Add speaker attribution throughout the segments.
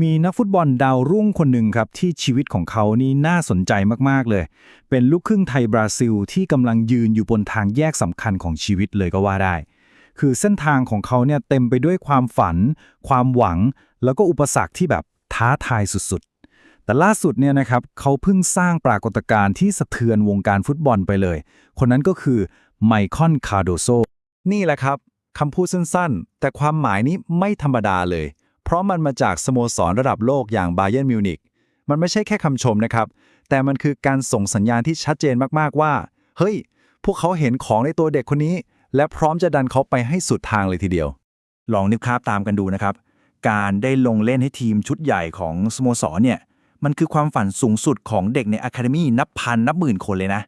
Speaker 1: มีนักฟุตบอลดาวรุ่งคนหนึ่งครับ ที่ชีวิตของเขานี่น่าสนใจมาก ๆ เลย เป็นลูกครึ่งไทยบราซิล ที่กำลังยืนอยู่บนทางแยกสำคัญของชีวิตเลยก็ว่าได้ คือเส้นทางของเขาเนี่ยเต็มไปด้วยความฝัน ความหวัง แล้วก็อุปสรรคที่แบบท้าทายสุด ๆ แต่ล่าสุดเนี่ยนะครับเขาเพิ่งสร้างปรากฏการณ์ที่สะเทือนวงการฟุตบอลไปเลย คนนั้นก็คือไมคอนคาร์โดโซ
Speaker 2: นี่แหละครับคำพูดสั้นๆ แต่ความหมายนี้ไม่ธรรมดาเลย เพราะมันมาจากสโมสรระดับโลกอย่างบาเยิร์นมิวนิกมันไม่ใช่แค่คำชมนะครับ แต่มันคือการส่งสัญญาณที่ชัดเจนมากๆว่า เฮ้ย พวกเขาเห็นของในตัวเด็กคนนี้ และพร้อมจะดันเขาไปให้สุดทางเลยทีเดียว ลองนึกภาพตามกันดูนะครับ การได้ลงเล่นให้ทีมชุดใหญ่ของสโมสรเนี่ย มันคือความฝันสูงสุดของเด็กในอะคาเดมีนับพันนับหมื่นคนเลยนะ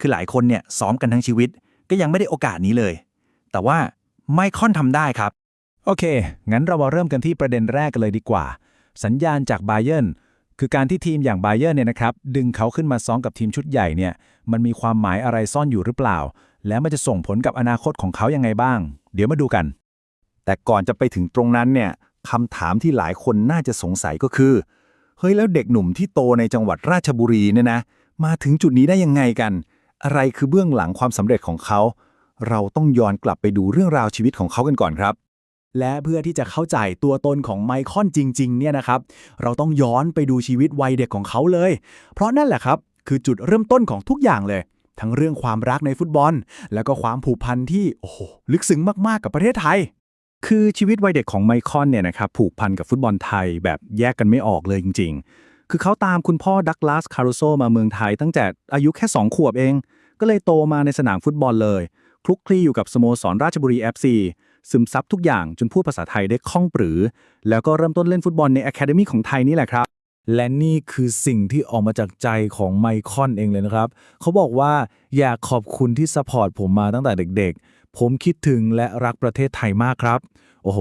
Speaker 2: คือหลายคนเนี่ยซ้อมกันทั้งชีวิต ก็ยังไม่ได้โอกาสนี้เลย แต่ว่าไมคอนทำได้ครับ
Speaker 3: โอเค งั้นเรามาเริ่มกันที่ประเด็นแรกกันเลยดีกว่า สัญญาณจากไบเยิร์นคือการที่ทีมอย่างไบเยิร์เนี่ยนะครับดึงเขาขึ้นมาซ้อมกับทีมชุดใหญ่เนี่ยมันมีความหมายอะไรซ่อนอยู่หรือเปล่า แล้วมันจะส่งผลกับอนาคตของเขายังไงบ้าง เดี๋ยวมาดูกัน
Speaker 2: แต่ก่อนจะไปถึงตรงนั้นเนี่ยคำถามที่หลายคนน่าจะสงสัยก็คือ เฮ้ยแล้วเด็กหนุ่มที่โตในจังหวัดราชบุรีเนี่ยนะ มาถึงจุดนี้ได้ยังไงกัน อะไรคือเบื้องหลังความสำเร็จของเขา เราต้องย้อนกลับไปดูเรื่องราวชีวิตของเขากันก่อนครับ
Speaker 3: และเพื่อที่จะเข้าใจตัวตนของไมคอนจริงๆเนี่ยนะครับ เราต้องย้อนไปดูชีวิตวัยเด็กของเขาเลย เพราะนั่นแหละครับ คือจุดเริ่มต้นของทุกอย่างเลย ทั้งเรื่องความรักในฟุตบอล แล้วก็ความผูกพันที่โอ้โหลึกซึ้งมากๆกับประเทศไทย
Speaker 1: คือชีวิตวัยเด็กของไมคอนเนี่ยนะครับผูกพันกับฟุตบอลไทยแบบแยกกันไม่ออกเลยจริง ๆ คือเขาตามคุณพ่อดักลาสคารุโซมาเมืองไทยตั้งแต่อายุแค่2ขวบเอง ก็เลยโตมาในสนามฟุตบอลเลยคลุกคลีอยู่กับสโมสรราชบุรี FC ซึมซับทุกอย่างจนพูดภาษาไทยได้คล่องปรือ แล้วก็เริ่มต้นเล่นฟุตบอลใน Academy ของไทยนี่แหละครับ และนี่คือสิ่งที่ออกมาจากใจของไมคอนเองเลยนะครับ เขาบอกว่าอยากขอบคุณที่สปอร์ตผมมาตั้งแต่เด็กๆ ผมคิดถึงและรักประเทศไทยมากครับ โอ้โห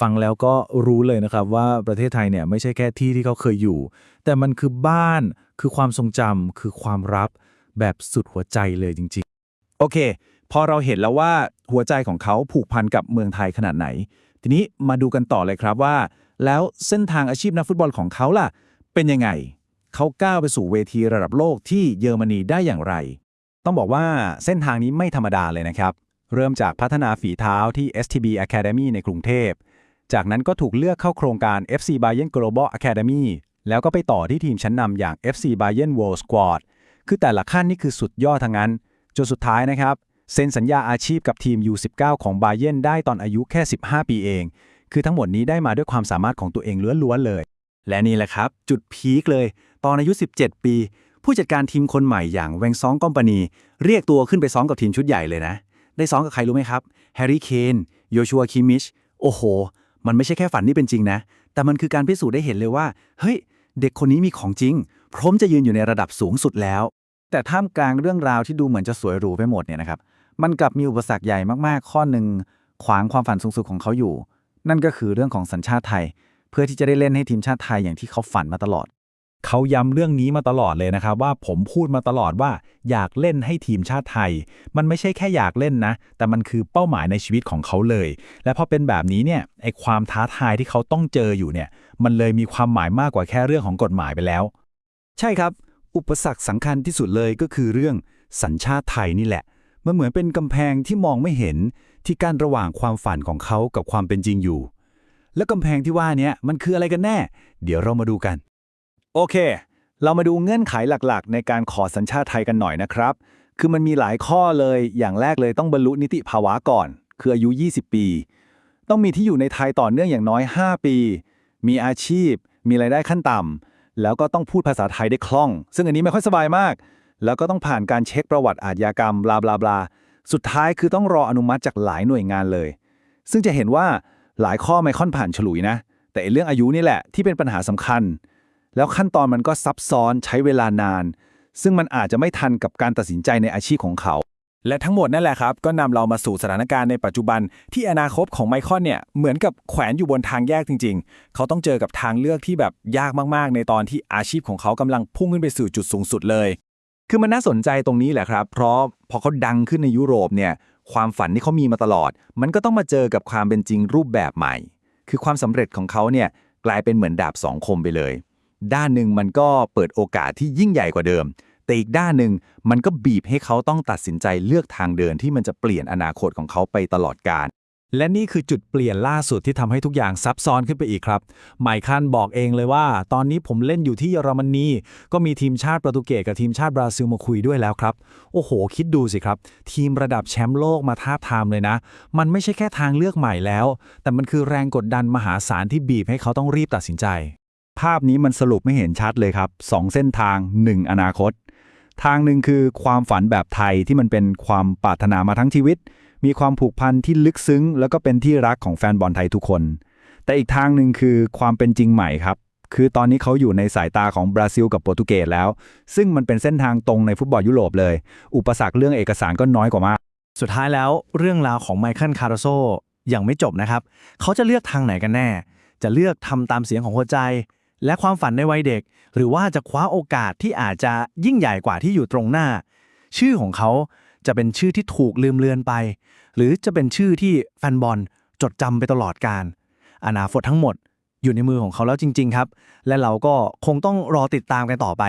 Speaker 1: ฟังแล้วก็รู้เลยนะครับว่าประเทศไทยเนี่ยไม่ใช่แค่ที่ที่เขาเคยอยู่ แต่มันคือบ้านคือความทรงจำคือความรับแบบสุดหัวใจเลยจริง ๆ
Speaker 2: โอเค พอเราเห็นแล้วว่าหัวใจของเขาผูกพันกับเมืองไทยขนาดไหน ทีนี้มาดูกันต่อเลยครับว่า แล้วเส้นทางอาชีพนักฟุตบอลของเขาล่ะ เป็นยังไง เขาก้าวไปสู่เวทีระดับโลกที่เยอรมนีได้อย่างไร ต้องบอกว่าเส้นทางนี้ไม่ธรรมดาเลยนะครับ เริ่มจากพัฒนาฝีเท้าที่ STB Academy ในกรุงเทพ จากนั้นก็ถูกเลือกเข้าโครงการ FC Bayern Global Academy แล้วก็ไปต่อที่ทีมชั้นนำอย่าง FC Bayern World Squad คือแต่ละขั้นนี่คือสุดยอดทั้งนั้น จนสุดท้ายนะครับ เซ็นสัญญาอาชีพกับทีม U19 ของบาเย r n ได้ตอนอายุแค่ 15 ปีเอง คือทั้งหมดนี้ได้มาด้วยความสามารถของตัวเองล้วนๆเลย และนี่แหละครับ จุดพีคเลย ตอนอายุ 17 ปี ผู้จัดการทีมคนใหม่อย่างแวงซองกอมปานีเรียกตัวขึ้นไปซ้อมกับทีมชุดใหญ่เลยนะ ได้ซ้อมกับใครรู้ไหมครับแฮร์รี่เคนโยชัวคิมิชโอ้โห มันไม่ใช่แค่ฝันที่เป็นจริงนะ แต่มันคือการพิสูจน์ได้เห็นเลยว่า เฮ้ย เด็กคนนี้มีของจริง พร้อมจะยืนอยู่ในระดับสูงสุดแล้ว แต่ท่ามกลางเรื่องราวที่ดูเหมือนจะสวยหรูไปหมดเนี่ยนะครับ มันกลับมีอุปสรรคใหญ่มากๆ ข้อหนึ่งขวางความฝันสูงสุดของเขาอยู่ นั่นก็คือเรื่องของสัญชาติไทย เพื่อที่จะได้เล่นให้ทีมชาติไทยอย่างที่เขาฝันมาตลอด
Speaker 3: เขาย้ำเรื่องนี้มาตลอดเลยนะครับ ว่าผมพูดมาตลอดว่าอยากเล่นให้ทีมชาติไทย มันไม่ใช่แค่อยากเล่นนะ แต่มันคือเป้าหมายในชีวิตของเขาเลย และพอเป็นแบบนี้เนี่ยไอความท้าทายที่เขาต้องเจออยู่เนี่ย มันเลยมีความหมายมากกว่าแค่เรื่องของกฎหมายไปแล้ว
Speaker 2: ใช่ครับ อุปสรรคสำคัญที่สุดเลยก็คือเรื่องสัญชาติไทยนี่แหละ มันเหมือนเป็นกำแพงที่มองไม่เห็นที่กั้นระหว่างความฝันของเขากับความเป็นจริงอยู่ แล้วกำแพงที่ว่านี้มันคืออะไรกันแน่ เดี๋ยวเรามาดูกัน โอเค เรามาดูเงื่อนไขหลักๆ ในการขอสัญชาติไทยกันหน่อยนะครับ คือมันมีหลายข้อเลย อย่างแรกเลยต้องบรรลุนิติภาวะก่อน คืออายุ 20 ปี ต้องมีที่อยู่ในไทยต่อเนื่องอย่างน้อย 5 ปี มีอาชีพ มีรายได้ขั้นต่ำ แล้วก็ต้องพูดภาษาไทยได้คล่อง ซึ่งอันนี้ไม่ค่อยสบายมาก แล้วก็ต้องผ่านการเช็คประวัติอาชญากรรมบลาบลาบลาสุดท้ายคือต้องรออนุมัติจากหลายหน่วยงานเลย ซึ่งจะเห็นว่าหลายข้อไม่ค่อนผ่านฉลุยนะ แต่เรื่องอายุนี่แหละที่เป็นปัญหาสำคัญ แล้วขั้นตอนมันก็ซับซ้อนใช้เวลานาน ซึ่งมันอาจจะไม่ทันกับการตัดสินใจในอาชีพของเขา
Speaker 3: และทั้งหมดนั่นแหละครับ ก็นำเรามาสู่สถานการณ์ในปัจจุบัน ที่อนาคตของไมคอนเนี่ย เหมือนกับแขวนอยู่บนทางแยกจริง ๆ เขาต้องเจอกับทางเลือกที่แบบยากมากๆ ในตอนที่อาชีพของเขากำลังพุ่งขึ้นไปสู่จุดสูงสุดเลย
Speaker 2: คือมันน่าสนใจตรงนี้แหละครับ เพราะพอเขาดังขึ้นในยุโรปเนี่ย ความฝันที่เขามีมาตลอด มันก็ต้องมาเจอกับความเป็นจริงรูปแบบใหม่ คือความสำเร็จของเขาเนี่ยกลายเป็นเหมือนดาบสองคมไปเลย ด้านหนึ่งมันก็เปิดโอกาสที่ยิ่งใหญ่กว่าเดิม แต่อีกด้านหนึ่งมันก็บีบให้เขาต้องตัดสินใจเลือกทางเดินที่มันจะเปลี่ยนอนาคตของเขาไปตลอดกาล
Speaker 3: และนี่คือจุดเปลี่ยนล่าสุดที่ทำให้ทุกอย่างซับซ้อนขึ้นไปอีกครับ ไมคันบอกเองเลยว่า ตอนนี้ผมเล่นอยู่ที่เยอรมนี ก็มีทีมชาติโปรตุเกสกับทีมชาติบราซิลมาคุยด้วยแล้วครับ โอ้โห คิดดูสิครับ ทีมระดับแชมป์โลกมาท้าทามเลยนะ มันไม่ใช่แค่ทางเลือกใหม่แล้ว แต่มันคือแรงกดดันมหาศาลที่บีบให้เขาต้องรีบตัดสินใจ
Speaker 1: ภาพนี้มันสรุปไม่เห็นชัดเลยครับสองเส้นทาง 1 อนาคต ทางหนึ่งคือความฝันแบบไทยที่มันเป็นความปรารถนามาทั้งชีวิต มีความผูกพันที่ลึกซึ้ง แล้วก็เป็นที่รักของแฟนบอลไทยทุกคน แต่อีกทางหนึ่งคือความเป็นจริงใหม่ครับ คือตอนนี้เขาอยู่ในสายตาของบราซิลกับโปรตุเกสแล้ว ซึ่งมันเป็นเส้นทางตรงในฟุตบอลยุโรปเลย อุปสรรคเรื่องเอกสารก็น้อยกว่ามาก
Speaker 4: สุดท้ายแล้วเรื่องราวของไมเคิลคาร์โดโซยังไม่จบนะครับ เขาจะเลือกทางไหนกันแน่ จะเลือกทำตามเสียงของหัวใจ และความฝันในวัยเด็ก หรือว่าจะคว้าโอกาสที่อาจจะยิ่งใหญ่กว่าที่อยู่ตรงหน้า ชื่อของเขาจะเป็นชื่อที่ถูกลืมเลือนไป หรือจะเป็นชื่อที่แฟนบอลจดจำไปตลอดการ อนาคตทั้งหมดอยู่ในมือของเขาแล้วจริง ๆ ครับ และเราก็คงต้องรอติดตามกันต่อไป